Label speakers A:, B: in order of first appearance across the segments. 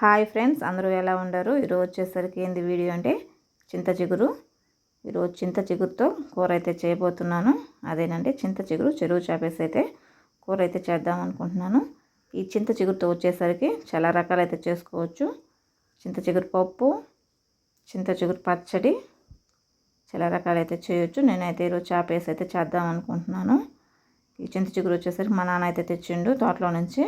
A: Hi friends అందరూ ఎలా ఉండరు? ఈరోజు వచ్చేసరికి ఏంది వీడియో అంటే చింత చిగురు. ఈరోజు చింత చిగురుతో కూర అయితే చేయబోతున్నాను. అదేనండి చింత చిగురు చెరువు చేపేసి అయితే కూర అయితే చేద్దాం అనుకుంటున్నాను. ఈ చింత చిగురుతో వచ్చేసరికి చాలా రకాలు అయితే చేసుకోవచ్చు. చింత చిగురు పప్పు చింత చిగురు పచ్చడి చాలా రకాలు అయితే చేయొచ్చు. నేనైతే ఈరోజు చేపేసి అయితే చేద్దాం అనుకుంటున్నాను. ఈ చింత చిగురు వచ్చేసరికి మా నాన్న అయితే తెచ్చిండు తోటలో నుంచి.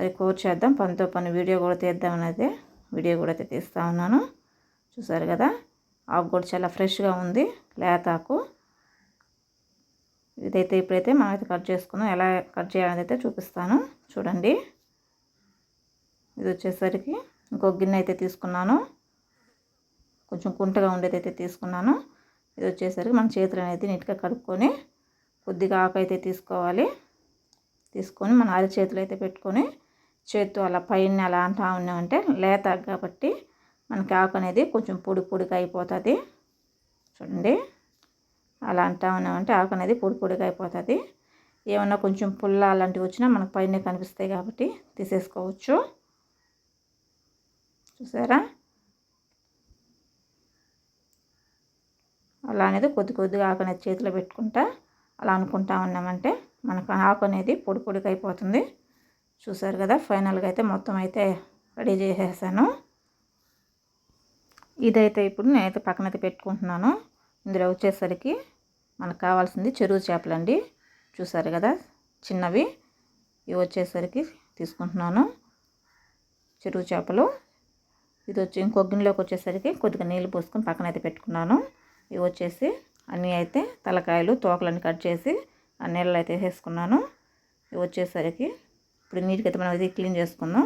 A: సరే కూర చేద్దాం పనితో పని వీడియో కూడా తీద్దామని అయితే వీడియో కూడా అయితే తీస్తూ ఉన్నాను. చూసారు కదా? ఆకు కూడా చాలా ఫ్రెష్గా ఉంది లేతాకు ఇదైతే ఇప్పుడైతే మనమైతే కట్ చేసుకున్నాం ఎలా కట్ చేయాలని అయితే చూపిస్తాను. చూడండి. ఇది వచ్చేసరికి ఇంకో గిన్నె అయితే తీసుకున్నాను. కొంచెం కుంటగా ఉండేది అయితే తీసుకున్నాను. ఇది వచ్చేసరికి మన చేతులు అనేది నీట్గా కడుక్కొని కొద్దిగా ఆకు అయితే తీసుకోవాలి. తీసుకొని మన అరి చేతులు అయితే పెట్టుకొని చేత్తో అలా పైన అలా అంటా ఉన్నామంటే లేత కాబట్టి మనకి ఆకు అనేది కొంచెం పొడి పొడిగా అయిపోతుంది. చూడండి. అలా అంటా ఉన్నామంటే ఆకు అనేది పొడి పొడిగా అయిపోతుంది. ఏమన్నా కొంచెం పుల్ల అలాంటివి వచ్చినా మనకు పైన కనిపిస్తాయి కాబట్టి తీసేసుకోవచ్చు. చూసారా? అలా అనేది కొద్ది కొద్దిగా ఆకు అనేది చేతిలో పెట్టుకుంటా అలా అనుకుంటా ఉన్నామంటే మనకు ఆకు అనేది పొడి పొడిగా అయిపోతుంది. చూసారు కదా ఫైనల్గా అయితే మొత్తం అయితే రెడీ చేసేసాను. ఇదైతే ఇప్పుడు నేనైతే పక్కనైతే పెట్టుకుంటున్నాను. ఇందులో వచ్చేసరికి మనకు కావాల్సింది చెరువు చేపలండి చూసారు కదా చిన్నవి. ఇవి వచ్చేసరికి తీసుకుంటున్నాను చెరువు చేపలు. ఇది వచ్చి ఇంకో గిన్నెలోకి వచ్చేసరికి కొద్దిగా నీళ్ళు పోసుకొని పక్కనైతే పెట్టుకున్నాను. ఇవి వచ్చేసి అన్నీ అయితే తలకాయలు తోకలన్నీ కట్ చేసి ఆ నీళ్ళు అయితే వేసుకున్నాను ఇవి వచ్చేసరికి ఇప్పుడు నీట్గా అయితే మనం అయితే క్లీన్ చేసుకుందాం.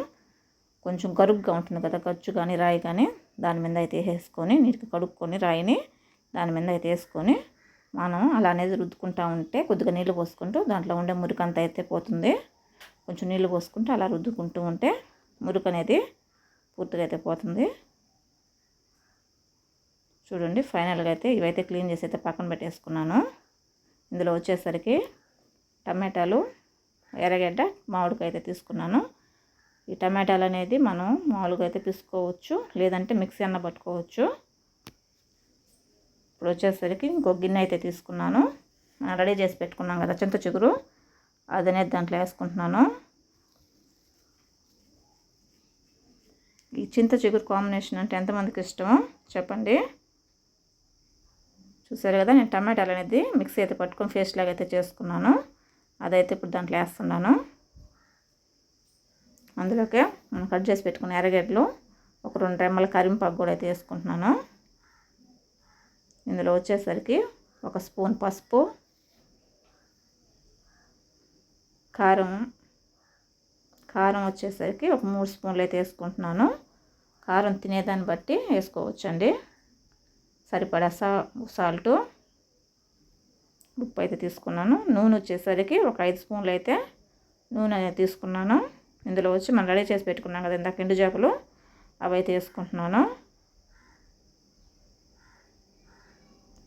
A: కొంచెం కరుగ్గా ఉంటుంది కదా ఖర్చు కానీ రాయి కానీ దాని మీద అయితే వేసుకొని నీట్గా కడుక్కొని రాయిని దాని మీద అయితే వేసుకొని మనం అలా అనేది రుద్దుకుంటా ఉంటే కొద్దిగా నీళ్ళు పోసుకుంటూ దాంట్లో ఉండే మురికి అంతా అయితే పోతుంది. కొంచెం నీళ్ళు పోసుకుంటూ అలా రుద్దుకుంటూ ఉంటే మురికి అనేది పూర్తిగా అయితే పోతుంది. చూడండి ఫైనల్గా అయితే ఇవైతే క్లీన్ చేసి అయితే పక్కన పెట్టేసుకున్నాను. ఇందులో వచ్చేసరికి టమాటాలు ఎర్రగడ్డ మామిడికాయ అయితే తీసుకున్నాను. ఈ టమాటాలు అనేది మనం మామూలుగా అయితే పిసుకోవచ్చు లేదంటే మిక్సీ అన్న పట్టుకోవచ్చు. ఇప్పుడు వచ్చేసరికి ఇంకో గిన్నె అయితే తీసుకున్నాను. మనం రెడీ చేసి పెట్టుకున్నాం కదా చింత చిగురు అదనేది దాంట్లో వేసుకుంటున్నాను. ఈ చింత చిగురు కాంబినేషన్ అంటే ఎంతమందికి ఇష్టమో చెప్పండి? చూసారు కదా నేను టమాటాలు అనేది మిక్సీ అయితే పట్టుకొని పేస్ట్ లాగా అయితే చేసుకున్నాను. అదైతే ఇప్పుడు దాంట్లో వేస్తున్నాను. అందులోకే మనం కట్ చేసి పెట్టుకున్న ఎర్రగడ్డలు ఒక రెండు రెమ్మల కరింపాకు కూడా అయితే వేసుకుంటున్నాను. ఇందులో వచ్చేసరికి ఒక స్పూన్ పసుపు కారం కారం వచ్చేసరికి ఒక మూడు స్పూన్లు అయితే వేసుకుంటున్నాను. కారం తినేదాన్ని బట్టి వేసుకోవచ్చండి. సరిపడా సా సాల్టు ఉప్పు అయితే తీసుకున్నాను. నూనె వచ్చేసరికి ఒక ఐదు స్పూన్లు అయితే నూనె తీసుకున్నాను. ఇందులో వచ్చి మనం రెడీ చేసి పెట్టుకున్నాం కదా ఇందాక ఎండు చేపలు అవి అయితే వేసుకుంటున్నాను.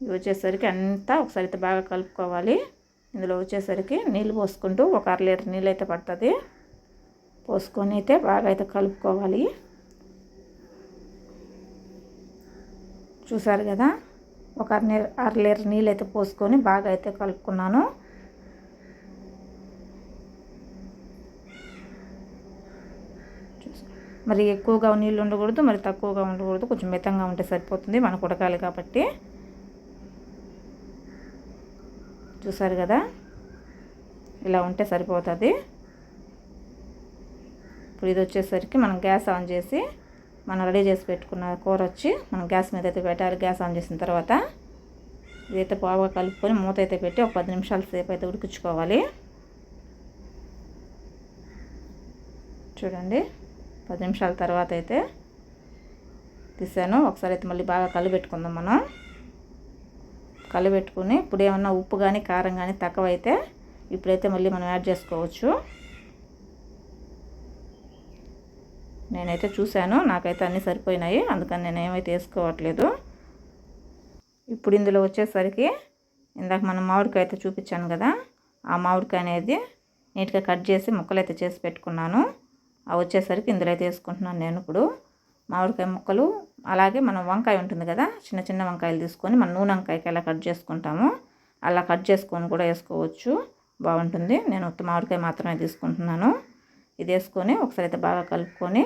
A: ఇవి వచ్చేసరికి అంతా ఒకసారి అయితే బాగా కలుపుకోవాలి. ఇందులో వచ్చేసరికి నీళ్ళు పోసుకుంటూ ఒక అర లీటర్ నీళ్ళు అయితే పడుతుంది. పోసుకొని అయితే బాగా అయితే కలుపుకోవాలి. చూసారు కదా? ఒక అర అర లీటర్ నీళ్ళు అయితే పోసుకొని బాగా అయితే కలుపుకున్నాను. మరి ఎక్కువగా నీళ్ళు ఉండకూడదు మరి తక్కువగా ఉండకూడదు కొంచెం మితంగా ఉంటే సరిపోతుంది మనకు ఉడకాలి కాబట్టి. చూసారు కదా? ఇలా ఉంటే సరిపోతుంది. ఇప్పుడు ఇది వచ్చేసరికి మనం గ్యాస్ ఆన్ చేసి మనం రెడీ చేసి పెట్టుకున్న కూర వచ్చి మనం గ్యాస్ మీద అయితే పెట్టాలి. గ్యాస్ ఆన్ చేసిన తర్వాత ఇదైతే బాగా కలుపుకొని మూత అయితే పెట్టి ఒక పది నిమిషాల సేపు అయితే ఉడికించుకోవాలి. చూడండి. పది నిమిషాల తర్వాత అయితే తీసాను. ఒకసారి అయితే మళ్ళీ బాగా కలిపెట్టుకుందాం మనం. కలిపెట్టుకుని ఇప్పుడు ఏమన్నా ఉప్పు కానీ కారం కానీ తక్కువ అయితే ఇప్పుడైతే మళ్ళీ మనం యాడ్ చేసుకోవచ్చు. నేనైతే చూశాను నాకైతే అన్నీ సరిపోయినాయి అందుకని నేను ఏమైతే వేసుకోవట్లేదు. ఇప్పుడు ఇందులో వచ్చేసరికి ఇందాక మనం మామిడికాయ అయితే చూపించాను కదా ఆ మామిడికాయ అనేది నీట్గా కట్ చేసి ముక్కలు అయితే చేసి పెట్టుకున్నాను. అవి వచ్చేసరికి ఇందులో అయితే వేసుకుంటున్నాను నేను ఇప్పుడు. మామిడికాయ ముక్కలు అలాగే మనం వంకాయ ఉంటుంది కదా చిన్న చిన్న వంకాయలు తీసుకొని మనం నూనె వంకాయకి ఎలా కట్ చేసుకుంటామో. అలా కట్ చేసుకొని కూడా వేసుకోవచ్చు. బాగుంటుంది. నేను ఉత్త మామిడికాయ మాత్రమే తీసుకుంటున్నాను. ఇది వేసుకొని ఒకసారి అయితే బాగా కలుపుకొని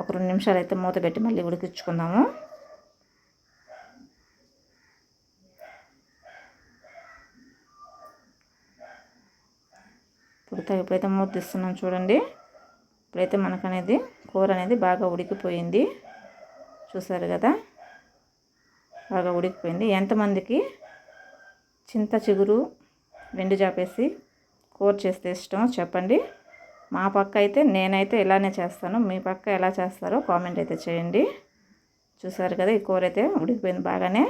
A: ఒక రెండు నిమిషాలు అయితే మూత పెట్టి మళ్ళీ ఉడికించుకుందాము. ఇప్పుడు ఇప్పుడైతే మూత తీస్తున్నాం చూడండి. ఇప్పుడైతే మనకు అనేది కూర అనేది బాగా ఉడికిపోయింది. చూసారు కదా? బాగా ఉడికిపోయింది. ఎంతమందికి చింత చిగురు వెండి చేపేసి కూర చేస్తే ఇష్టమో చెప్పండి. మా పక్క అయితే నేనైతే ఇలానే చేస్తాను. మీ పక్క ఎలా చేస్తారో కామెంట్ అయితే చేయండి. చూసారు కదా ఈ కూర అయితే ఉడికిపోయింది బాగానే.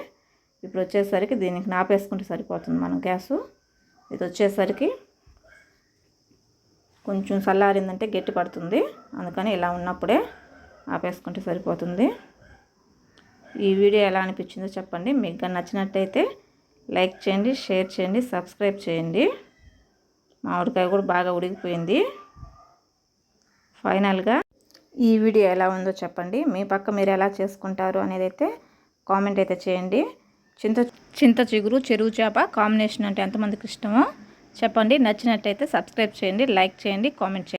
A: ఇప్పుడు వచ్చేసరికి దీనికి నాపేసుకుంటే సరిపోతుంది మనం గ్యాసు. ఇది వచ్చేసరికి కొంచెం చల్లారిందంటే గట్టి పడుతుంది. అందుకని ఇలా ఉన్నప్పుడే ఆపేసుకుంటే సరిపోతుంది. ఈ వీడియో ఎలా అనిపించిందో చెప్పండి. మీకు నచ్చినట్టయితే లైక్ చేయండి షేర్ చేయండి సబ్స్క్రైబ్ చేయండి. మామిడికాయ కూడా బాగా ఉడికిపోయింది. ఫైనల్గా. ఈ వీడియో ఎలా ఉందో చెప్పండి. మీ పక్క మీరు ఎలా చేసుకుంటారు అనేది అయితే కామెంట్ అయితే చేయండి. చింత చింత చిగురు చెరువు చేప కాంబినేషన్ అంటే ఎంతమందికి ఇష్టమో చెప్పండి. నచ్చినట్టయితే సబ్స్క్రైబ్ చేయండి లైక్ చేయండి కామెంట్ చేయండి.